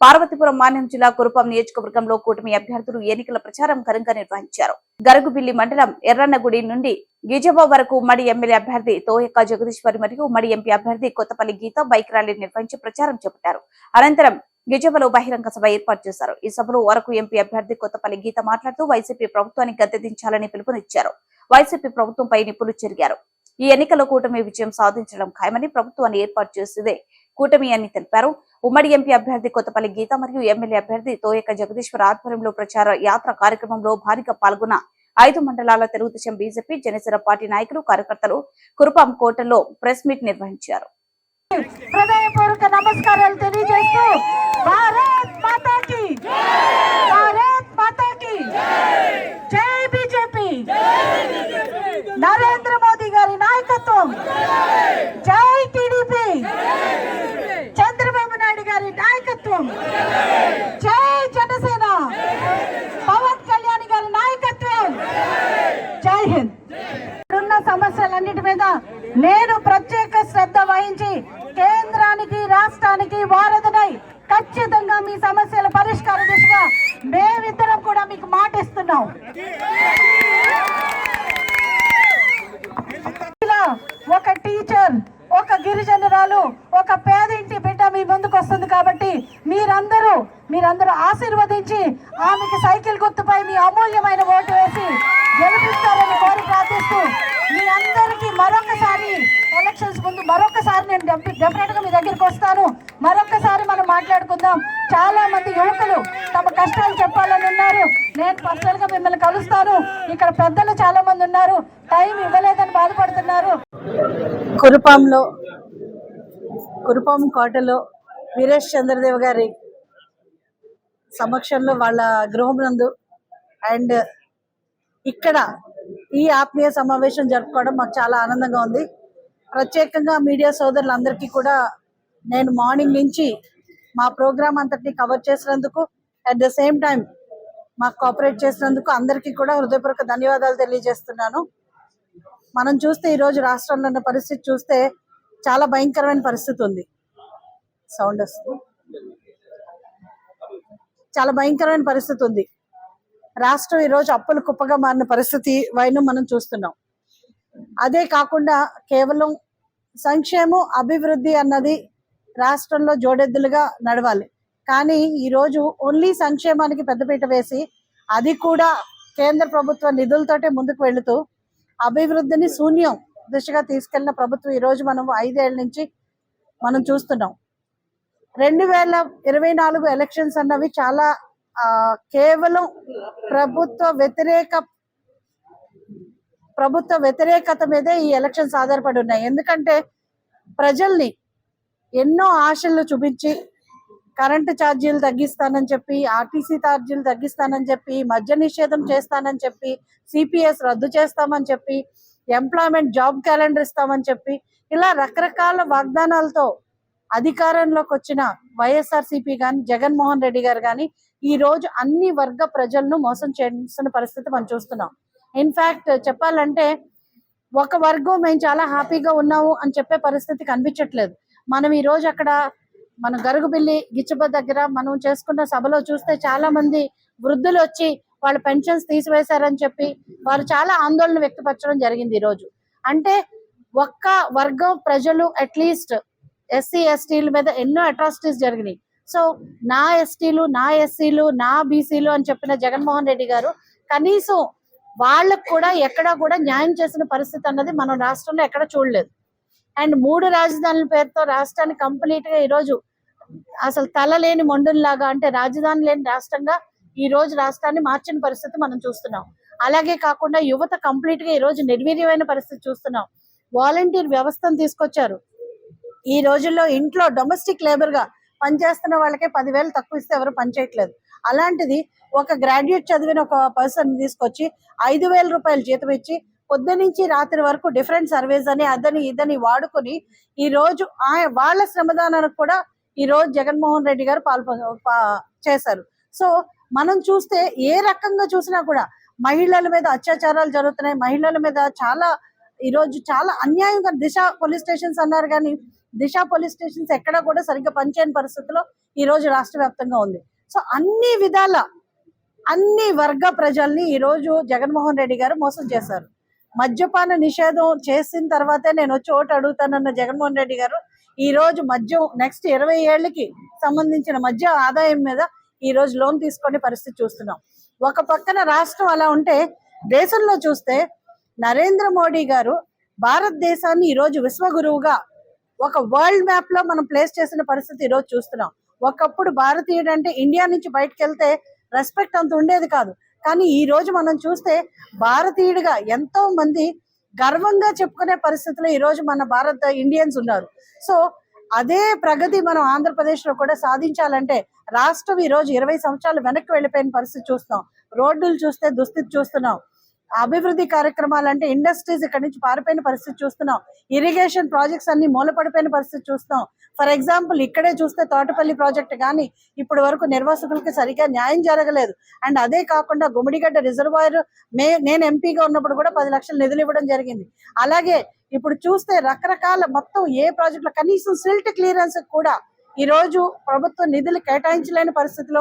పార్వతీపురం మాన్యం జిల్లా కురుపం నియోజకవర్గంలో కూటమి అభ్యర్థులు ఎన్నికల ప్రచారం ఘనంగా నిర్వహించారు. గరుగుబిల్లి మండలం ఎర్రన్నగుడి నుండి గిజబా వరకు ఉమ్మడి ఎమ్మెల్యే అభ్యర్థి తోయక్క జగదీశ్వరి మరియు ఉమ్మడి ఎంపీ అభ్యర్థి కొత్తపల్లి గీత బైక్ ర్యాలీ నిర్వహించి ప్రచారం చేపట్టారు. అనంతరం గిజబలో బహిరంగ సభ ఏర్పాటు చేశారు. ఈ సభలో వరకు ఎంపీ అభ్యర్థి కొత్తపల్లి గీత మాట్లాడుతూ వైసీపీ ప్రభుత్వాన్ని గద్దెదించాలని పిలుపునిచ్చారు. వైసీపీ ప్రభుత్వంపై నిపుణులు చెరిగారు. ఈ ఎన్నికల కూటమి విజయం సాధించడం ఖాయమని ప్రభుత్వాన్ని ఏర్పాటు చేసేదే కూటమి అని తెలిపారు. ఉమ్మడి ఎంపీ అభ్యర్థి కొత్తపల్లి గీత మరియు ఎమ్మెల్యే అభ్యర్థి తోయక జగదీశ్వర్ ఆధ్వర్యంలో ప్రచార యాత్ర కార్యక్రమంలో భారీగా పాల్గొన్న ఐదు మండలాల తెలుగుదేశం బీజేపీ జనసేన పార్టీ నాయకులు కార్యకర్తలు కురుపాం కోటలో ప్రెస్ మీట్ నిర్వహించారు. హృదయపూర్వక నమస్కారాలు తెలియజేస్తూ భారత్ మాతాకి భారత్ మాతాకి జై బీజేపీ! నరేంద్ర మోదీ గారి నాయకత్వం జై టీడీపీ చంద్రబాబు నాయుడు గారి నాయకత్వం జై జనసేన. పవన్ కళ్యాణ్ గారి నాయకత్వం. జై హింద్. ఇప్పుడున్న సమస్యలన్నిటి మీద నేను ప్రత్యేక శ్రద్ధ వహించి కేంద్రానికి రాష్ట్రానికి వారధనై ఖచ్చితంగా మీ సమస్యల పరిష్కార దిశగా మేమిద్దరం కూడా మీకు మాటిస్తున్నాం. ఇలా ఒక టీచర్ ఒక గిరిజనురాలు ఒక పేదింటి బిడ్డ మీ ముందుకు వస్తుంది కాబట్టి మీరందరూ మీరందరూ ఆశీర్వదించి ఆమెకి సైకిల్ గుర్తుపై మీ అమూల్యమైన ఓటు వేసి గెలిపిస్తారని కోరి ప్రార్థిస్తూ మీ అందరికీ మరొకసారి ఎలక్షన్స్ ముందు మరొకసారి నేను డెఫినెట్గా మీ దగ్గరికి వస్తాను. మరొకసారి మనం మాట్లాడుకుందాం. చాలా మంది యువకులు తమ కష్టాలు చెప్పాలని ఉన్నారు. నేను పర్సనల్గా మిమ్మల్ని కలుస్తాను. ఇక్కడ పెద్దలు చాలా మంది ఉన్నారు. టైం ఇవ్వలేదని బాధపడుతున్నారు. కురుపాంలో కురుపాం కోటలో వీరేష్ చంద్రదేవ్ గారి సమక్షంలో వాళ్ళ గృహమునందు అండ్ ఇక్కడ ఈ ఆత్మీయ సమావేశం జరుపుకోవడం మాకు చాలా ఆనందంగా ఉంది. ప్రత్యేకంగా మీడియా సోదరులందరికీ కూడా నేను మార్నింగ్ నుంచి మా ప్రోగ్రామ్ అంతటిని కవర్ చేసినందుకు అట్ ద సేమ్ టైం మాకు కోఆపరేట్ చేసినందుకు అందరికీ కూడా హృదయపూర్వక ధన్యవాదాలు తెలియజేస్తున్నాను. మనం చూస్తే ఈ రోజు రాష్ట్రంలో ఉన్న పరిస్థితి చూస్తే చాలా భయంకరమైన పరిస్థితి ఉంది. సౌండ్ వస్తుంది. చాలా భయంకరమైన పరిస్థితి ఉంది. రాష్ట్రం ఈ రోజు అప్పులు కుప్పగా మారిన పరిస్థితి వైను మనం చూస్తున్నాం. అదే కాకుండా కేవలం సంక్షేమం అభివృద్ధి అన్నది రాష్ట్రంలో జోడెద్దులుగా నడవాలి. కానీ ఈ రోజు ఓన్లీ సంక్షేమానికి పెద్దపీట వేసి అది కూడా కేంద్ర ప్రభుత్వ నిధులతోటే ముందుకు వెళుతూ అభివృద్ధిని శూన్యం దిశగా తీసుకెళ్ళిన ప్రభుత్వం ఈ రోజు మనం ఐదేళ్ళ నుంచి మనం చూస్తున్నాం. రెండు వేల ఇరవై నాలుగు ఎలక్షన్స్ అన్నవి చాలా కేవలం ప్రభుత్వ వ్యతిరేక ప్రభుత్వ వ్యతిరేకత మీదే ఈ ఎలక్షన్స్ ఆధారపడి ఉన్నాయి. ఎందుకంటే ప్రజల్ని ఎన్నో ఆశలు చూపించి కరెంటు ఛార్జీలు తగ్గిస్తానని చెప్పి ఆర్టీసీ ఛార్జీలు తగ్గిస్తానని చెప్పి మద్య నిషేధం చేస్తానని చెప్పి సిపిఎస్ రద్దు చేస్తామని చెప్పి ఎంప్లాయ్మెంట్ జాబ్ క్యాలెండర్ ఇస్తామని చెప్పి ఇలా రకరకాల వాగ్దానాలతో అధికారంలోకి వచ్చిన వైఎస్ఆర్సీపీ కానీ జగన్మోహన్ రెడ్డి గారు కానీ ఈ రోజు అన్ని వర్గ ప్రజలను మోసం చేస్తున్న పరిస్థితి మనం చూస్తున్నాం. ఇన్ఫ్యాక్ట్ చెప్పాలంటే ఒక వర్గం మేము చాలా హ్యాపీగా ఉన్నాము అని చెప్పే పరిస్థితి కనిపించట్లేదు. మనం ఈ రోజు అక్కడ మన గరుగుబిల్లి గిచ్చబ దగ్గర మనం చేసుకున్న సభలో చూస్తే చాలా మంది వృద్ధులు వచ్చి వాళ్ళ పెన్షన్స్ తీసివేశారని చెప్పి వారు చాలా ఆందోళన వ్యక్తపరచడం జరిగింది ఈ రోజు అంటే ఒక్క వర్గం ప్రజలు అట్లీస్ట్ ఎస్సీ ఎస్టీల మీద ఎన్నో అట్రాసిటీస్ జరిగినాయి. సో నా ఎస్టీలు నా ఎస్సీలు నా బీసీలు అని చెప్పిన జగన్మోహన్ రెడ్డి గారు కనీసం వాళ్ళకు కూడా ఎక్కడా కూడా న్యాయం చేసిన పరిస్థితి అన్నది మనం రాష్ట్రంలో ఎక్కడ చూడలేదు. అండ్ మూడు రాజధానుల పేరుతో రాష్ట్రాన్ని కంప్లీట్గా ఈరోజు అసలు తల లేని మొండుల్లాగా అంటే రాజధాని లేని రాష్ట్రంగా ఈ రోజు రాష్ట్రాన్ని మార్చిన పరిస్థితి మనం చూస్తున్నాం. అలాగే కాకుండా యువత కంప్లీట్గా ఈ రోజు నిర్వీర్యమైన పరిస్థితి చూస్తున్నాం. వాలంటీర్ వ్యవస్థను తీసుకొచ్చారు. ఈ రోజుల్లో ఇంట్లో డొమెస్టిక్ లేబర్గా పనిచేస్తున్న వాళ్ళకే పదివేలు తక్కువ ఇస్తే ఎవరు పనిచేయట్లేదు అలాంటిది ఒక గ్రాడ్యుయేట్ చదివిన ఒక పర్సన్ తీసుకొచ్చి ఐదు వేల రూపాయలు జీతం ఇచ్చి పొద్దు నుంచి రాత్రి వరకు డిఫరెంట్ సర్వీస్ అని అదని ఇదని వాడుకొని ఈ రోజు ఆ వాళ్ళ శ్రమదానానికి కూడా ఈ రోజు జగన్మోహన్ రెడ్డి గారు పాల్పొ పా- చేశారు. సో మనం చూస్తే ఏ రకంగా చూసినా కూడా మహిళల మీద అత్యాచారాలు జరుగుతున్నాయి. మహిళల మీద చాలా ఈరోజు చాలా అన్యాయంగా దిశ పోలీస్ స్టేషన్స్ అన్నారు కానీ దిశ పోలీస్ స్టేషన్స్ ఎక్కడా కూడా సరిగ్గా పనిచేయని పరిస్థితిలో ఈ రోజు రాష్ట్ర వ్యాప్తంగా ఉంది. సో అన్ని విధాల అన్ని వర్గ ప్రజల్ని ఈరోజు జగన్మోహన్ రెడ్డి గారు మోసం చేశారు. మద్యపాన నిషేధం చేసిన తర్వాతే నేను వచ్చి ఓటు అడుగుతానన్న జగన్మోహన్ రెడ్డి గారు ఈరోజు మద్యం నెక్స్ట్ ఇరవై ఏళ్ళకి సంబంధించిన మద్య ఆదాయం మీద ఈ రోజు లోన్ తీసుకునే పరిస్థితి చూస్తున్నాం. ఒక పక్కన రాష్ట్రం అలా ఉంటే దేశంలో చూస్తే నరేంద్ర మోడీ గారు భారతదేశాన్ని ఈరోజు విశ్వగురువుగా ఒక వరల్డ్ మ్యాప్లో మనం ప్లేస్ చేసిన పరిస్థితి ఈరోజు చూస్తున్నాం. ఒకప్పుడు భారతీయుడు అంటే ఇండియా నుంచి బయటకు వెళ్తే రెస్పెక్ట్ అంత ఉండేది కాదు. కానీ ఈ రోజు మనం చూస్తే భారతీయుడిగా ఎంతో మంది గర్వంగా చెప్పుకునే పరిస్థితిలో ఈరోజు మన భారత ఇండియన్స్ ఉన్నారు. సో అదే ప్రగతి మనం ఆంధ్రప్రదేశ్లో కూడా సాధించాలంటే రాష్ట్రం ఈ రోజు ఇరవై సంవత్సరాలు వెనక్కి వెళ్ళిపోయిన పరిస్థితి చూస్తున్నాం. రోడ్డులు చూస్తే దుస్థితి చూస్తున్నాం. అభివృద్ధి కార్యక్రమాలు అంటే ఇండస్ట్రీస్ ఇక్కడ నుంచి పారిపోయిన పరిస్థితి చూస్తున్నాం. ఇరిగేషన్ ప్రాజెక్ట్స్ అన్ని మూలపడిపోయిన పరిస్థితి చూస్తున్నాం. ఫర్ ఎగ్జాంపుల్ ఇక్కడే చూస్తే తోటపల్లి ప్రాజెక్ట్ కానీ ఇప్పటి వరకు నిర్వాసకులకి సరిగా న్యాయం జరగలేదు. అండ్ అదే కాకుండా గుమిడిగడ్డ రిజర్వాయర్ మే నేను ఎంపీగా ఉన్నప్పుడు కూడా పది లక్షలు నిధులు ఇవ్వడం జరిగింది. అలాగే ఇప్పుడు చూస్తే రకరకాల మొత్తం ఏ ప్రాజెక్టులో కనీసం సిల్ట్ క్లియరెన్స్ కూడా ఈ రోజు ప్రభుత్వం నిధులు కేటాయించలేని పరిస్థితిలో